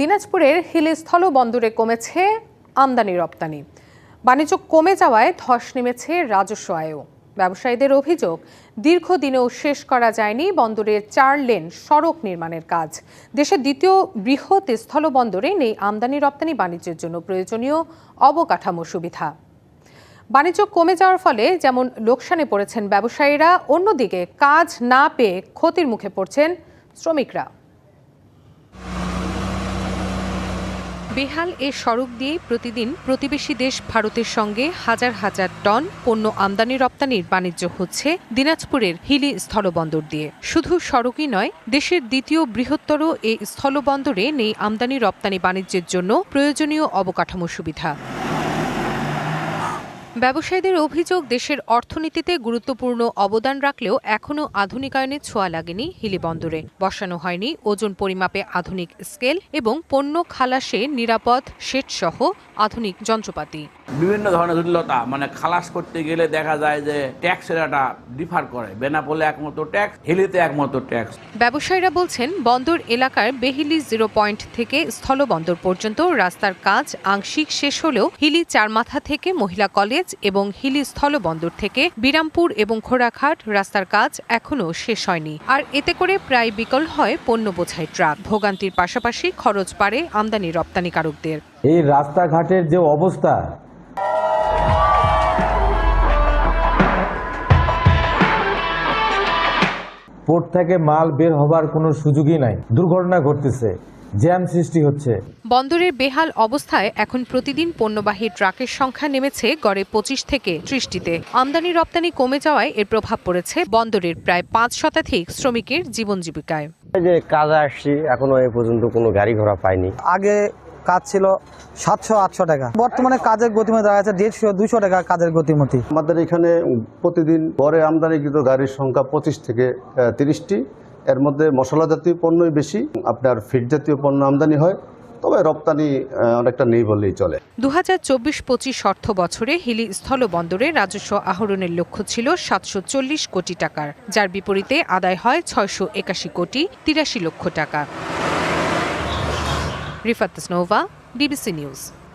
দিনাজপুরের হিলি স্থল বন্দরে কমেছে আমদানি রপ্তানি। বাণিজ্য কমে যাওয়ায় ধস নেমেছে রাজস্ব আয়ও। ব্যবসায়ীদের অভিযোগ, দীর্ঘদিনেও শেষ করা যায়নি বন্দরের চার লেন সড়ক নির্মাণের কাজ। দেশের দ্বিতীয় বৃহৎ স্থলবন্দরে নেই আমদানি রপ্তানি বাণিজ্যের জন্য প্রয়োজনীয় অবকাঠামো সুবিধা। বাণিজ্য কমে যাওয়ার ফলে যেমন লোকসানে পড়েছেন ব্যবসায়ীরা, অন্যদিকে কাজ না পেয়ে ক্ষতির মুখে পড়ছেন শ্রমিকরা। বেহাল এ সড়ক দিয়ে প্রতিদিন প্রতিবেশী দেশ ভারতের সঙ্গে হাজার হাজার টন পণ্য আমদানি রপ্তানির বাণিজ্য হচ্ছে দিনাজপুরের হিলি স্থলবন্দর দিয়ে। শুধু সড়কই নয়, দেশের দ্বিতীয় বৃহত্তর এই স্থলবন্দরে নেই আমদানি রপ্তানি বাণিজ্যের জন্য প্রয়োজনীয় অবকাঠামো সুবিধা। ব্যবসায়ীদের অভিযোগ, দেশের অর্থনীতিতে গুরুত্বপূর্ণ অবদান রাখলেও এখনও আধুনিকায়নে ছোঁয়া লাগেনি হিলি বন্দরে। বসানো হয়নি ওজন পরিমাপে আধুনিক স্কেল এবং পণ্য খালাসে নিরাপদ সেটসহ আধুনিক যন্ত্রপাতি। বিভিন্ন ধরনের জটিলতা মানে খালাস করতে গেলে দেখা যায় যে ট্যাক্সের একটা ডিফার করে। বেনাপোলে একমতো ট্যাক্স হিলিতে একমতো ট্যাক্স ব্যবসায়ীরা বলছেন বন্দর এলাকার বেহিলি জিরো পয়েন্ট থেকে স্থলবন্দর পর্যন্ত রাস্তার কাজ আংশিক শেষ হলেও হিলি চারমাথা থেকে মহিলা কলেজ এবং হিলি স্থলবন্দর থেকে বিরামপুর এবং ঘোড়াঘাট রাস্তার কাজ এখনও শেষ হয়নি। আর এতে করে প্রায় বিকল হয় পণ্য বোঝাই ট্রাক। ভোগান্তির পাশাপাশি খরচ বাড়ে আমদানি রপ্তানিকারকদের। এই রাস্তাঘাটের যে অবস্থা পোর্ট থেকে মাল বের হবার কোনো সুযোগই নাই। দুর্ঘটনা ঘটতেছে। জ্যাম সৃষ্টি হচ্ছে। বন্দরের বেহাল অবস্থায় এখন প্রতিদিন পণ্যবাহী ট্রাকের সংখ্যা নেমেছে গড়ে পঁচিশ থেকে ত্রিশটিতে। আমদানি রপ্তানি কমে যাওয়ায় এর প্রভাব পড়েছে বন্দরের প্রায় পাঁচ শতাধিক শ্রমিকের জীবন জীবিকায়। যে কাজে আসছি এখনও এ পর্যন্ত কোনো গাড়ি ঘোড়া পাইনি। আগে কাজ ছিল সাতশো আটশো টাকা। বর্তমানে কাজের গতিমতি দেখা যাচ্ছে দেড়শো দুশো টাকা কাজের গতিমতি। আমাদের এখানে প্রতিদিন গড়ে আমদানিকৃত গাড়ির সংখ্যা পঁচিশ থেকে তিরিশটি। এর মধ্যে মশলা জাতীয় পণ্যই বেশি আপনার ফিট জাতীয় পণ্য আমদানি হয় তবে রপ্তানি অনেকটা নেই বললেই চলে। দু হাজার চব্বিশ পঁচিশ অর্থ বছরে হিলি স্থলবন্দরে রাজস্ব আহরণের লক্ষ্য ছিল সাতশো চল্লিশ কোটি টাকার যার বিপরীতে আদায় হয় ছয়শো একাশি কোটি তিরাশি লক্ষ টাকা। Rifat Nova DBC news.